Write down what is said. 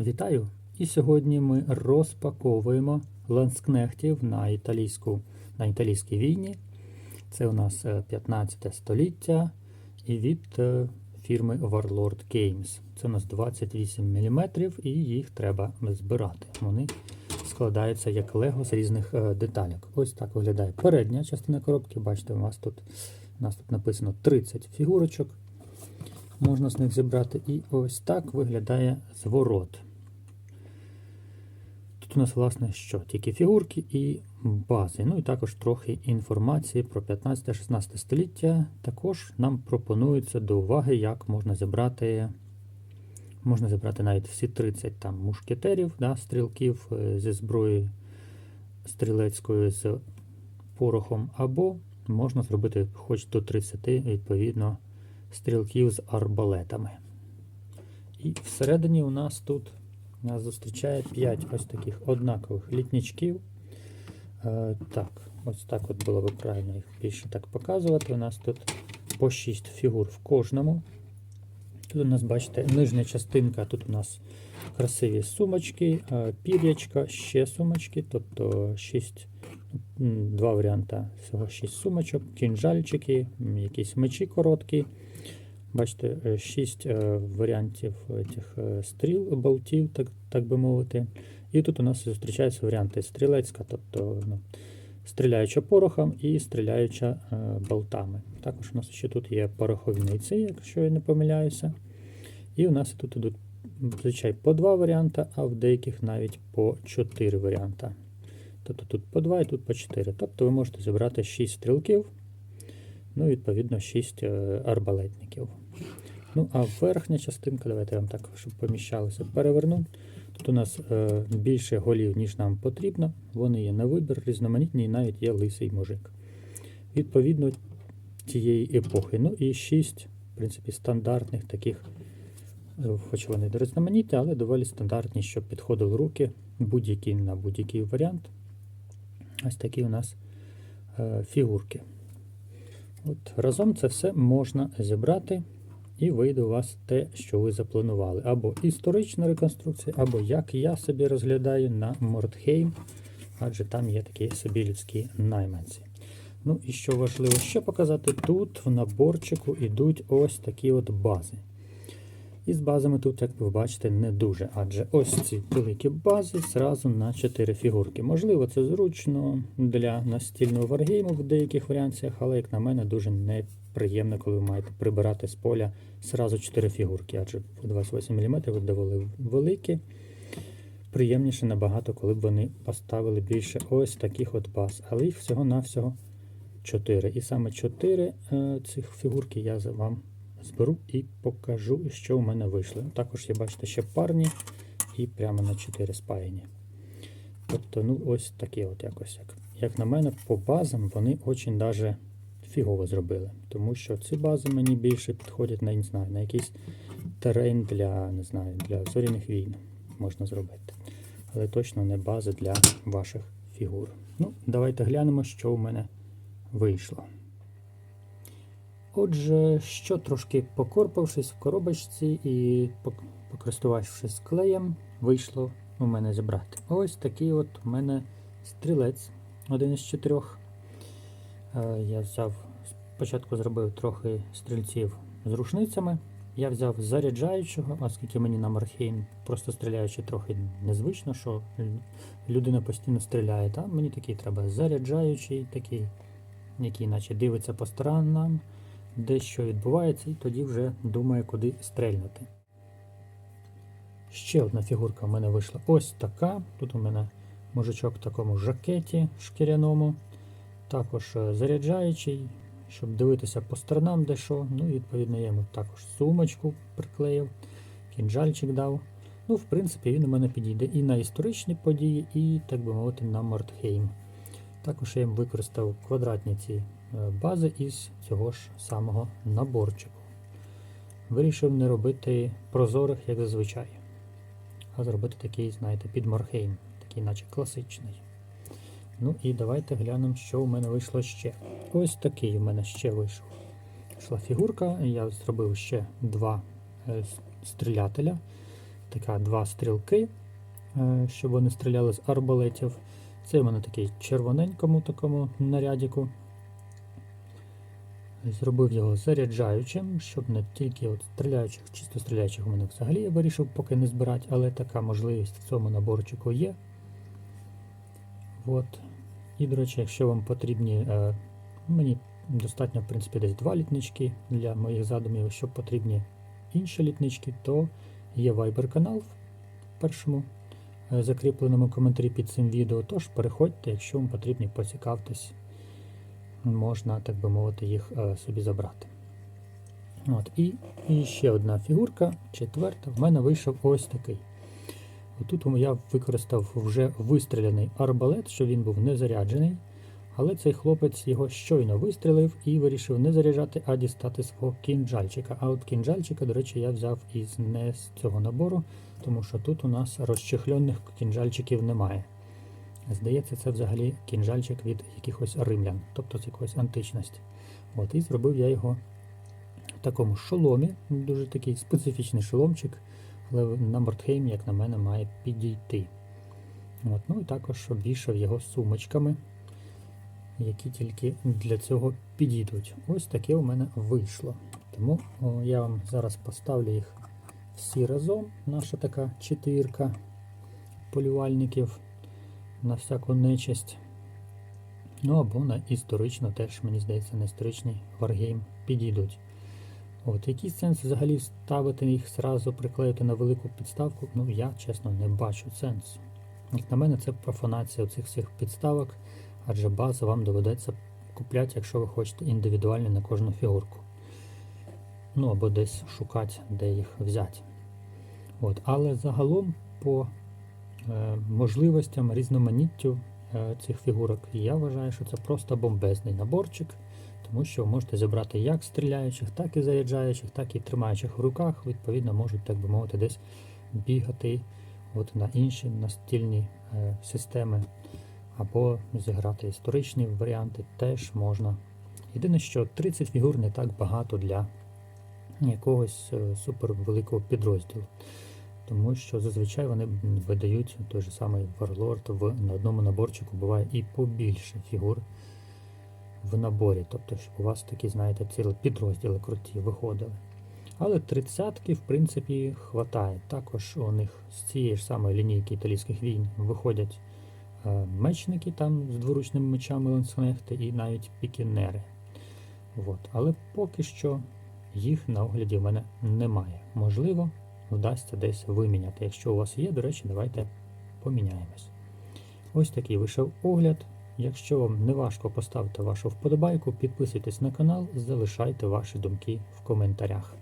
Вітаю! І сьогодні ми розпаковуємо ланскнехтів на, італійську, на італійській війні. Це у нас е, 15 століття і від е, фірми Warlord Games. Це у нас 28 мм і їх треба збирати. Вони складаються як лего з різних е, деталек. Ось так виглядає передня частина коробки. Бачите, у нас тут, у нас тут написано 30 фігурочок. Можна з них зібрати. І ось так виглядає зворот. У нас, власне, що? Тільки фігурки і бази. Ну і також трохи інформації про 15-16 століття. Також нам пропонується до уваги, як можна зібрати. Можна зібрати навіть всі 30 там мушкетерів, да, стрілків е, зі зброї стрілецькою з порохом, або можна зробити хоч до 30, відповідно, стрілків з арбалетами. І всередині у нас тут нас зустрічає 5 ось таких однакових літнічків. Е, так, ось так от було би правильно їх більше так показувати. У нас тут по 6 фігур в кожному. Тут у нас, бачите, нижня частинка, тут у нас красиві сумочки, е, пір'ячка, ще сумочки, тобто 6, м, два варіанти, всього 6 сумочок, кінжальчики, якісь мечі короткі. Бачите, 6 варіантів цих е, стріл, болтів, так, так би мовити. І тут у нас зустрічаються варіанти стрілецька, тобто ну, стріляюча порохом і стріляюча е, болтами. Також у нас ще тут є пороховниці, якщо я не помиляюся. І у нас тут ідуть зазвичай по два варіанти, а в деяких навіть по 4 варіанти. Тобто тут по 2 і тут по 4. Тобто ви можете зібрати 6 стрілків, ну, відповідно, 6 е, арбалетників. Ну, а верхня частинка, давайте я вам так, щоб поміщалося, переверну. Тут у нас е, більше голів, ніж нам потрібно. Вони є на вибір, різноманітні, і навіть є лисий мужик. Відповідно тієї епохи. Ну і 6, в принципі, стандартних таких, е, хоч вони різноманітні, але доволі стандартні, щоб підходили руки будь-який на будь-який варіант. Ось такі у нас е, фігурки. От Разом це все можна зібрати, і вийде у вас те, що ви запланували. Або історична реконструкція, або як я собі розглядаю на Мордхейм, адже там є такі собі людські найманці. Ну і що важливо ще показати, тут в наборчику йдуть ось такі от бази. І з базами тут, як ви бачите, не дуже, адже ось ці великі бази зразу на 4 фігурки. Можливо, це зручно для настільного варгейму в деяких варіаціях, але, як на мене, дуже неприємно, коли ви маєте прибирати з поля зразу 4 фігурки, адже по 28 мм ви доволі великі. Приємніше набагато, коли б вони поставили більше ось таких от баз. Але їх всього-навсього 4. І саме 4 е, цих фігурки я вам зберу і покажу, що у мене вийшло. Також є, бачите, ще парні і прямо на 4 спаяні. Тобто, ну, ось такі от якось. Як, як на мене, по базам вони очень даже фігово зробили. Тому що ці бази мені більше підходять на, не знаю, на якийсь терен для, не знаю, для зоряних війн можна зробити. Але точно не бази для ваших фігур. Ну, давайте глянемо, що у мене вийшло. Отже, що трошки покорпавшись в коробочці і покористувавшись клеєм, вийшло у мене зібрати. Ось такий от у мене стрілець, один із чотирьох. Е, Я взяв, спочатку зробив трохи стрільців з рушницями. Я взяв заряджаючого, оскільки мені на Мархейм просто стріляючи трохи незвично, що людина постійно стріляє. Та мені такий треба заряджаючий, такий, який наче дивиться по сторонам де що відбувається, і тоді вже думає, куди стрельнути. Ще одна фігурка в мене вийшла ось така. Тут у мене мужичок в такому жакеті шкіряному, також е, заряджаючий, щоб дивитися по сторонам, де що. Ну відповідно я йому також сумочку приклеїв, кінжальчик дав. Ну, в принципі, він у мене підійде і на історичні події, і, так би мовити, на Мортхейм. Також я їм використав квадратні ці бази із цього ж самого наборчику. Вирішив не робити прозорих, як зазвичай, а зробити такий, знаєте, під Морхейм, такий наче класичний. Ну і давайте глянемо, що у мене вийшло ще. Ось такий у мене ще вийшов. Йшла фігурка, я зробив ще два е, стрілятеля. така два стрілки, е, щоб вони стріляли з арбалетів. Це в мене такий червоненькому такому нарядіку. Зробив його заряджаючим, щоб не тільки от стріляючих, чисто стріляючих у мене взагалі я вирішив поки не збирати, але така можливість в цьому наборчику є. От. І, до речі, якщо вам потрібні, е, мені достатньо, в принципі, десь два літнички для моїх задумів. Якщо потрібні інші літнички, то є Viber канал в першому е, закріпленому коментарі під цим відео. Тож переходьте, якщо вам потрібні, поцікавтесь, можна, так би мовити, їх е, собі забрати. От, і, і ще одна фігурка, четверта, в мене вийшов ось такий. Отут я використав вже вистріляний арбалет, що він був не заряджений. Але цей хлопець його щойно вистрілив і вирішив не заряджати, а дістати свого кінжальчика. А от кінжальчика, до речі, я взяв із не з цього набору, тому що тут у нас розчехльоних кінжальчиків немає. Здається, це взагалі кінжальчик від якихось римлян, тобто з якоїсь античності. От, І зробив я його в такому шоломі, дуже такий специфічний шоломчик, але на Мортхейм, як на мене, має підійти. От, ну і також обвішав його сумочками які тільки для цього підійдуть. Ось таке у мене вийшло. Тому о, я вам зараз поставлю їх всі разом. Наша така четвірка полювальників на всяку нечисть. Ну або на історично теж, мені здається, на історичний варгейм підійдуть. От, Який сенс взагалі ставити їх зразу, приклеїти на велику підставку? Ну, я чесно не бачу сенсу. Як на мене, це профанація цих всіх підставок адже базу вам доведеться купляти, якщо ви хочете індивідуально на кожну фігурку. Ну або десь шукати, де їх взяти. От. Але загалом по можливостям різноманіттю е, цих фігурок я вважаю, що це просто бомбезний наборчик, тому що ви можете зібрати як стріляючих, так і заряджаючих, так і тримаючих в руках, відповідно, можуть, так би мовити, десь бігати от на інші настільні е, системи або зіграти історичні варіанти теж можна. Єдине, що 30 фігур не так багато для якогось е, супервеликого підрозділу. Тому що зазвичай вони видають той же самий Warlord в, на одному наборчику буває і побільше фігур в наборі. Тобто, щоб у вас такі, знаєте, цілі підрозділи круті виходили. Але тридцятки, в принципі, хватає. Також у них з цієї ж самої лінійки італійських війн виходять Е, мечники там з дворучними мечами ланценехти і навіть пікінери. От. Але поки що їх на огляді в мене немає. Можливо, вдасться десь виміняти. Якщо у вас є, до речі, давайте поміняємось. Ось такий вийшов огляд. Якщо вам не важко поставити вашу вподобайку, підписуйтесь на канал, залишайте ваші думки в коментарях.